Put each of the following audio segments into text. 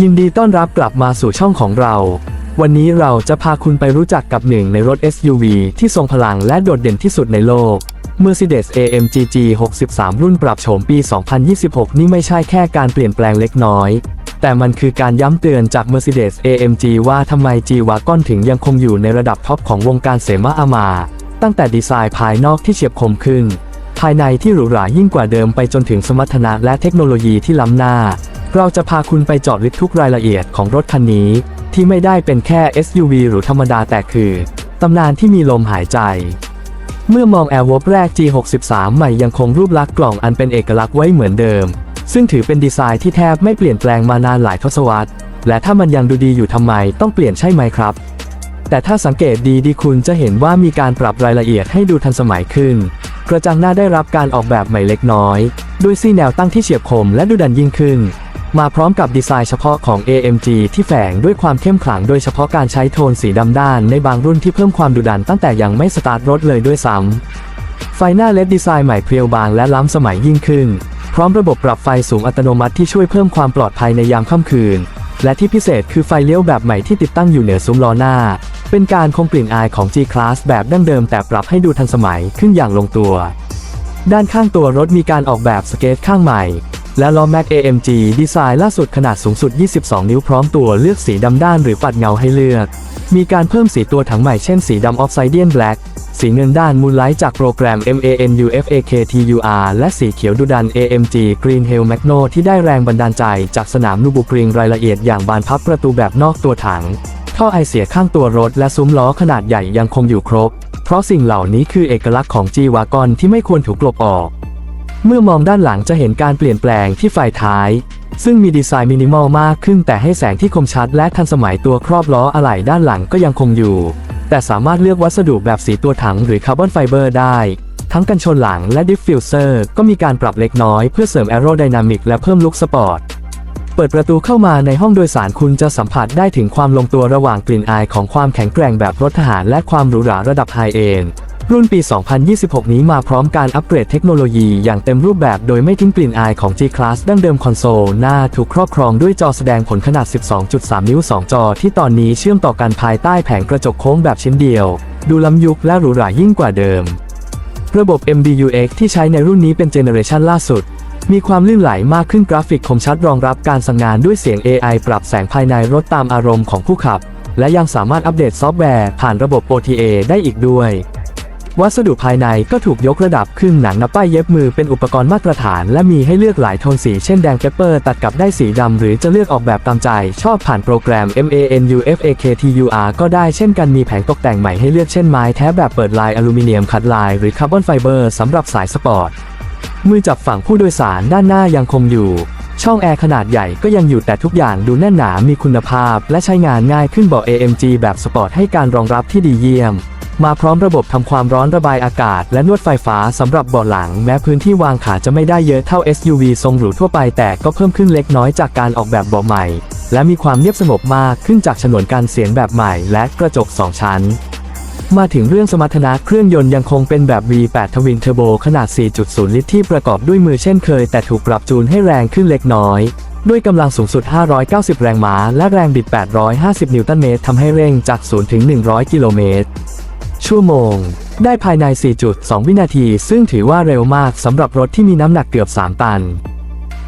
ยินดีต้อนรับกลับมาสู่ช่องของเรา วันนี้เราจะพาคุณไปรู้จักกับหนึ่งในรถ SUV ที่ทรงพลังและโดดเด่นที่สุดในโลก Mercedes AMG G63 รุ่นปรับโฉมปี 2026 นี่ไม่ใช่แค่การเปลี่ยนแปลงเล็กน้อย แต่มันคือการย้ำเตือนจาก Mercedes AMG ว่าทำไม G-Wagon ถึงยังคงอยู่ในระดับท็อปของวงการเสมาอามา ตั้งแต่ดีไซน์ภายนอกที่เฉียบคมขึ้น ภายในที่หรูหรายิ่งกว่าเดิมไปจนถึงสมรรถนะและเทคโนโลยีที่ล้ำหน้า เราจะพาคุณไปเจาะลึกทุกรายละเอียดของรถคันนี้ ที่ไม่ได้เป็นแค่ SUV หรือธรรมดาแต่คือ ตำนานที่มีลมหายใจ เมื่อมอง Air w o r p แรก G63 ใหม่ยังคงรูปลักษณ์กล่องอันเป็นเอกลักษณ์ไว้เหมือนเดิม ซึ่งถือเป็นดีไซน์ที่แทบไม่เปลี่ยนแปลงมานานหลายทศวรรษ และถ้ามันยังดูดีอยู่ทำไมต้องเปลี่ยนใช่ไหมครับ แต่ถ้าสังเกตดีดีคุณจะเห็นว่ามีการปรับรายละเอียดให้ดูทันสมัยขึ้น กระจังหน้าได้รับการออกแบบใหม่เล็กน้อย ด้วยซี่แนวตั้งที่เฉียบคมและดูดันยิ่งขึ้น มาพร้อมกับดีไซน์เฉพาะของ AMG ที่แฝงด้วยความเข้มขลังโดยเฉพาะการใช้โทนสีดำด้านในบางรุ่นที่เพิ่มความดุดันตั้งแต่ยังไม่สตาร์ทรถเลยด้วยซ้ำ ไฟหน้าเลดดีไซน์ใหม่เพรียวบางและล้ำสมัยยิ่งขึ้น พร้อมระบบปรับไฟสูงอัตโนมัติที่ช่วยเพิ่มความปลอดภัยในยามค่ำคืน และที่พิเศษคือไฟเลี้ยวแบบใหม่ที่ติดตั้งอยู่เหนือซุ้มล้อหน้า เป็นการคงกลิ่นอายของ G-Class แบบดั้งเดิมแต่ปรับให้ดูทันสมัยขึ้นอย่างลงตัว ด้านข้างตัวรถมีการออกแบบสเกตข้างใหม่ และล้อแม็ก AMG ดีไซน์ล่าสุดขนาดสูงสุด 22 นิ้วพร้อมตัวเลือกสีดำด้านหรือปัดเงาให้เลือก มีการเพิ่มสีตัวถังใหม่เช่นสีดำออฟไซเดียนแบล็กสีเงินด้านมูลไลท์จากโปรแกรม MANUFAKTUR และสีเขียวดุดัน AMG Green Hill Magno ที่ได้แรงบันดาลใจจากสนามนูบูกริงรายละเอียดอย่างบานพับประตูแบบนอกตัวถัง ท่อไอเสียข้างตัวรถและซุ้มล้อขนาดใหญ่ยังคงอยู่ครบ เพราะสิ่งเหล่านี้คือเอกลักษณ์ของ G-Wagon ที่ไม่ควรถูกกลบออก เมื่อมองด้านหลังจะเห็นการเปลี่ยนแปลงที่ไฟท้าย ซึ่งมีดีไซน์มินิมอลมากขึ้น แต่ให้แสงที่คมชัดและทันสมัยตัวครอบล้ออะไหล่ด้านหลังก็ยังคงอยู่ แต่สามารถเลือกวัสดุแบบสีตัวถังหรือคาร์บอนไฟเบอร์ได้ ทั้งกันชนหลังและดิฟฟิวเซอร์ก็มีการปรับเล็กน้อยเพื่อเสริมแอโรไดนามิกและเพิ่มลุคสปอร์ตเปิดประตูเข้ามาในห้องโดยสารคุณจะสัมผัสได้ถึงความลงตัวระหว่างกลิ่นอายของความแข็งแกร่งแบบรถทหารและความหรูหราระดับไฮเอนด์ รุ่นปี 2026 นี้มาพร้อมการอัปเกรดเทคโนโลยีอย่างเต็มรูปแบบโดยไม่ทิ้งกลิ่นอายของ G-Class ดั้งเดิมคอนโซล หน้าถูกครอบครองด้วยจอแสดงผลขนาด 12.3 นิ้ว 2 จอ ที่ตอนนี้เชื่อมต่อกันภายใต้แผงกระจกโค้งแบบชิ้นเดียว ดูล้ำยุคและหรูหรายิ่งกว่าเดิม ระบบ MBUX ที่ใช้ในรุ่นนี้เป็นเจเนอเรชันล่าสุดมีความลื่นไหลมากขึ้นกราฟิกคมชัดรองรับการสั่งงานด้วยเสียง AI ปรับแสงภายในรถตามอารมณ์ของผู้ขับ และยังสามารถอัปเดตซอฟต์แวร์ผ่านระบบ OTA ได้อีกด้วย วัสดุภายในก็ถูกยกระดับขึ้นหนังนับป้ายเย็บมือเป็นอุปกรณ์มาตรฐาน และมีให้เลือกหลายโทนสีเช่นแดงเปปเปอร์ตัดกับได้สีดำหรือจะเลือกออกแบบตามใจ ชอบผ่านโปรแกรม MANUFAKTUR ก็ได้เช่นกันมีแผงตกแต่งใหม่ให้เลือกเช่นไม้แท้แบบเปิดลายอลูมิเนียมขัดลายหรือคาร์บอนไฟเบอร์สำหรับสายสปอร์ตมือจับฝั่งผู้โดยสารด้านหน้ายังคงอยู่ ช่องแอร์ขนาดใหญ่ก็ยังอยู่แต่ทุกอย่างดูแน่นหนามีคุณภาพ และใช้งานง่ายขึ้นเบาะ AMG แบบสปอร์ตให้การรองรับที่ดีเยี่ยม มาพร้อมระบบทำความร้อนระบายอากาศ และนวดไฟฟ้าสำหรับเบาะหลัง แม้พื้นที่วางขาจะไม่ได้เยอะเท่า SUV ทรงหรูทั่วไปแต่ก็เพิ่มขึ้นเล็กน้อยจากการออกแบบเบาะใหม่ และมีความเงียบสงบมากขึ้นจากฉนวนการเสียงแบบใหม่ และกระจกสองชั้น มาถึงเรื่องสมรรถนะเครื่องยนต์ยังคงเป็นแบบ V8 ทวินเทอร์โบขนาด 4.0 ลิตรที่ประกอบด้วยมือเช่นเคย แต่ถูกปรับจูนให้แรงขึ้นเล็กน้อยด้วยกำลังสูงสุด 590 แรงม้า และแรงบิด 850 นิวตันเมตร ทำให้เร่งจาก 0 ถึง 100 กิโลเมตร ชั่วโมง ได้ภายใน 4.2 วินาที ซึ่งถือว่าเร็วมากสำหรับรถที่มีน้ำหนักเกือบ 3 ตัน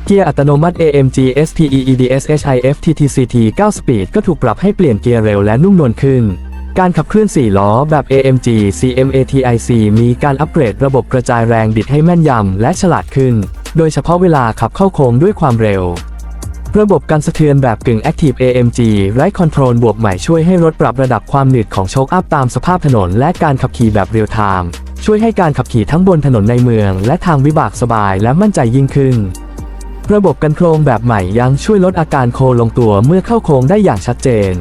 เกียร์อัตโนมัติ AMG SPE EDS HIF TTCT 9 Speed ก็ถูกปรับให้เปลี่ยนเกียร์เร็วและนุ่มนวลขึ้น การขับเคลื่อน 4 ล้อแบบ AMG CMATIC มีการอัปเกรดระบบกระจายแรงบิดให้แม่นยำและฉลาดขึ้น โดยเฉพาะเวลาขับเข้าโค้งด้วยความเร็ว ระบบการสะเทือนแบบกึ่ง Active AMG Ride Control บวกใหม่ช่วยให้รถปรับระดับความหนืดของโชคอัพตามสภาพถนน และการขับขี่แบบเรียลไทม์ช่วยให้การขับขี่ทั้งบนถนนในเมือง และทางวิบากสบายและมั่นใจยิ่งขึ้น ระบบกันโครงแบบใหม่ยังช่วยลดอาการโคลงตัวเมื่อเข้าโค้งได้อย่างชัดเจน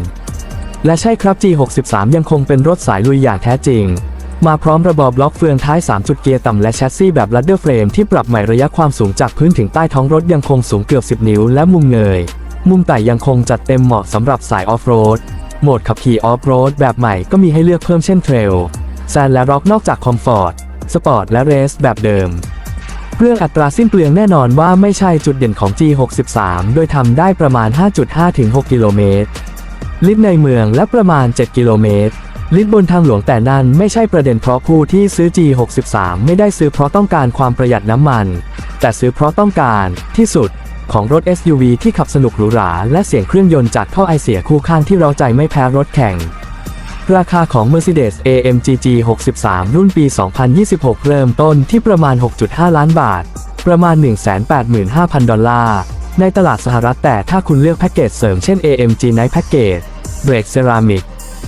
และใช่ครับ G63 ยังคงเป็นรถสายลุยอย่างแท้จริง มาพร้อมระบอบล็อกเฟืองท้าย 3 จุดเกียร์ต่ำและแชสซีแบบลัดเดอร์เฟรมที่ปรับใหม่ระยะความสูงจากพื้นถึงใต้ท้องรถยังคงสูงเกือบ 10 นิ้วและมุมเงย มุมไต่ยังคงจัดเต็มเหมาะสำหรับสายออฟโรด โหมดขับขี่ออฟโรดแบบใหม่ก็มีให้เลือกเพิ่มเช่นเทรลแซนและร็อกนอกจากคอมฟอร์ต สปอร์ตและเรสแบบเดิมเรื่องอัตราสิ้นเปลืองแน่นอนว่าไม่ใช่จุดเด่นของ G63 โดยทำได้ประมาณ 5.5-6 กิโลเมตร ลิตรในเมืองและประมาณ 7 กิโลเมตร ลิตรบนทางหลวงแต่นั่นไม่ใช่ประเด็นเพราะผู้ที่ซื้อ G63 ไม่ได้ซื้อเพราะต้องการความประหยัดน้ำมัน แต่ซื้อเพราะต้องการที่สุดของรถ SUV ที่ขับสนุกหรูหรา และเสียงเครื่องยนต์จากท่อไอเสียคู่ข้างที่เราใจไม่แพ้รถแข่ง ราคาของ Mercedes AMG G63 รุ่นปี 2026 เริ่มต้นที่ประมาณ 6.5 ล้านบาท ประมาณ 185,000 ดอลลาร์ ในตลาดสหรัฐแต่ถ้าคุณเลือกแพ็กเกจเสริมเช่น AMG Night Package เบรกเซรามิก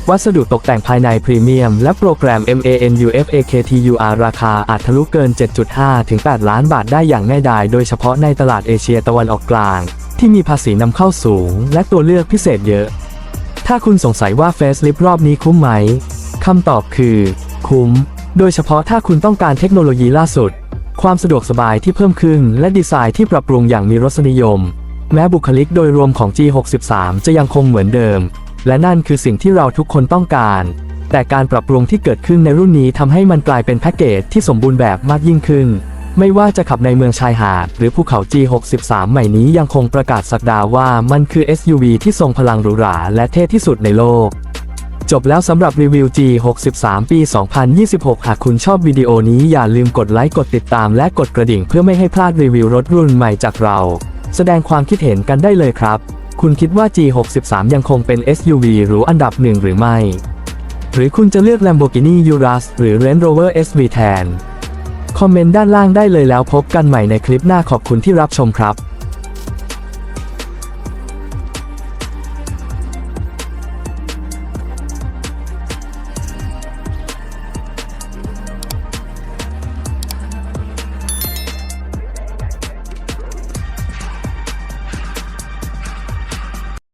วัสดุตกแต่งภายในพรีเมียม และโปรแกรม MANUFAKTUR ราคาอาจทะลุเกิน 7.5 ถึง 8 ล้านบาทได้อย่างง่ายดายโดยเฉพาะในตลาดเอเชียตะวันออกกลาง ที่มีภาษีนำเข้าสูง และตัวเลือกพิเศษเยอะ ถ้าคุณสงสัยว่าเฟสลิฟรอบนี้คุ้มไหมคำตอบคือ คุ้ม โดยเฉพาะถ้าคุณต้องการเทคโนโลยีล่าสุด ความสะดวกสบายที่เพิ่มขึ้น และดีไซน์ที่ปรับปรุงอย่างมีรสนิยม แม้บุคลิกโดยรวมของ G63 จะยังคงเหมือนเดิม และนั่นคือสิ่งที่เราทุกคนต้องการ แต่การปรับปรุงที่เกิดขึ้นในรุ่นนี้ทำให้มันกลายเป็นแพ็กเกจที่สมบูรณ์แบบมากยิ่งขึ้น ไม่ว่าจะขับในเมืองชายหาด หรือภูเขา G63 ใหม่นี้ยังคงประกาศสักดาว่ามันคือ SUV ที่ทรงพลังหรูหราและเท่ที่สุดในโลกจบแล้วสำหรับรีวิว G63 ปี 2026 หากคุณชอบวิดีโอนี้อย่าลืมกดไลค์ กดติดตามและกดกระดิ่งเพื่อไม่ให้พลาดรีวิวรถรุ่นใหม่จากเรา แสดงความคิดเห็นกันได้เลยครับ คุณคิดว่า G63 ยังคงเป็น SUV หรูอันดับหนึ่งหรือไม่ หรือคุณจะเลือก Lamborghini Urus หรือ Range Rover SV แทน คอมเมนต์ด้านล่างได้เลยแล้วพบกันใหม่ในคลิปหน้าขอบคุณที่รับชมครับ